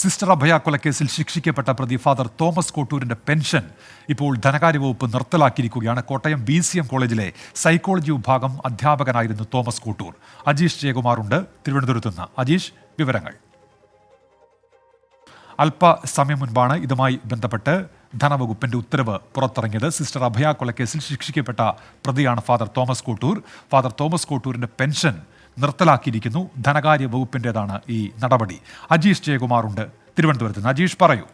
Sister അഭയ കൊലക്കേസിൽ ശിക്ഷിക്കപ്പെട്ട പ്രതി father Thomas കോട്ടൂരിന്റെ പെൻഷൻ ഇപ്പോൾ ധനകാര്യ വകുപ്പ് നിർത്തലാക്കിയിരിക്കുകയാണ്. കോട്ടയം ബി സി എം കോളേജിലെ സൈക്കോളജി വിഭാഗം അധ്യാപകനായിരുന്നു തോമസ് കോട്ടൂർ. അജീഷ് ജയകുമാറുണ്ട്. തിരുവനന്തപുരത്ത് നിന്ന് അജീഷ് വിവരങ്ങൾ. അല്പസമയം മുൻപാണ് ഇതുമായി ബന്ധപ്പെട്ട് ധനവകുപ്പിന്റെ ഉത്തരവ് പുറത്തിറങ്ങിയത്. സിസ്റ്റർ അഭയ കൊലക്കേസിൽ ശിക്ഷിക്കപ്പെട്ട പ്രതിയാണ് ഫാദർ തോമസ് കോട്ടൂർ. ഫാദർ തോമസ് കോട്ടൂരിന്റെ പെൻഷൻ നിർത്തലാക്കിയിരിക്കുന്നു. ധനകാര്യ വകുപ്പിന്റേതാണ് ഈ നടപടി. അജീഷ് ജയകുമാറുണ്ട്. തിരുവനന്തപുരത്ത് നിന്ന് അജീഷ് പറയൂ.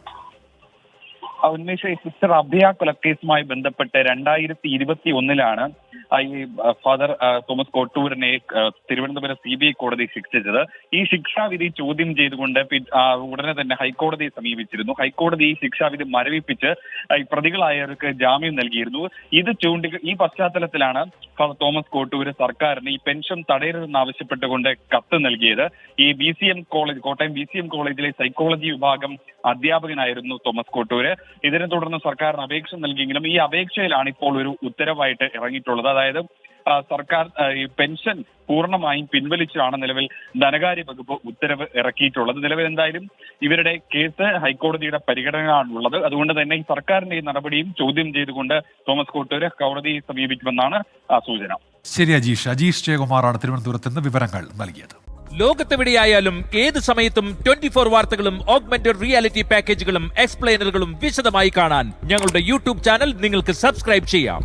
ഉന്മേഷ് സിസ്റ്റർ അഭയ കൊലക്കേസുമായി ബന്ധപ്പെട്ട് രണ്ടായിരത്തി ഇരുപത്തി ഒന്നിലാണ് ഈ ഫാദർ തോമസ് കോട്ടൂരിനെ തിരുവനന്തപുരം സി ബി ഐ കോടതി ശിക്ഷിച്ചത്. ഈ ശിക്ഷാവിധി ചോദ്യം ചെയ്തുകൊണ്ട് ഉടനെ തന്നെ ഹൈക്കോടതിയെ സമീപിച്ചിരുന്നു. ഹൈക്കോടതി ഈ ശിക്ഷാവിധി മരവിപ്പിച്ച് പ്രതികളായവർക്ക് ജാമ്യം നൽകിയിരുന്നു. ഇത് ചൂണ്ടി ഈ പശ്ചാത്തലത്തിലാണ് തോമസ് കോട്ടൂര് സർക്കാരിന് ഈ പെൻഷൻ തടയരുതെന്ന് ആവശ്യപ്പെട്ടുകൊണ്ട് കത്ത് നൽകിയത്. ഈ B C M college Kottayam B C M കോളേജിലെ സൈക്കോളജി വിഭാഗം അധ്യാപകനായിരുന്നു തോമസ് കോട്ടൂര്. ഇതിനെ തുടർന്ന് സർക്കാരിന് അപേക്ഷ നൽകിയെങ്കിലും ഈ അപേക്ഷയിലാണ് ഇപ്പോൾ ഒരു ഉത്തരവായിട്ട് ഇറങ്ങിയിട്ടുള്ളത്. അതായത് സർക്കാർ ഈ പെൻഷൻ പൂർണമായും പിൻവലിച്ചാണ് നിലവിൽ ധനകാര്യ വകുപ്പ് ഉത്തരവ് ഇറക്കിയിട്ടുള്ളത്. നിലവിൽ എന്തായാലും ഇവരുടെ കേസ് ഹൈക്കോടതിയുടെ പരിഗണനയാണുള്ളത് അതുകൊണ്ട് തന്നെ ഈ സർക്കാരിന്റെ ഈ നടപടിയും ചോദ്യം ചെയ്തുകൊണ്ട് തോമസ് കോട്ടൂര് കോടതിയെ സമീപിക്കുമെന്നാണ് സൂചന. ശരി അജീഷ്. അജീഷ് ജയകുമാറാണ് തിരുവനന്തപുരത്ത് നിന്ന് വിവരങ്ങൾ നൽകിയത്. ലോകത്തെവിടെയായാലും ഏത് സമയത്തും ട്വന്റി ഫോർ വാർത്തകളും ഓഗ്മെന്റഡ് റിയാലിറ്റി പാക്കേജുകളും എക്സ്പ്ലെയിനറുകളും വിശദമായി കാണാൻ ഞങ്ങളുടെ യൂട്യൂബ് ചാനൽ നിങ്ങൾക്ക് സബ്സ്ക്രൈബ് ചെയ്യാം.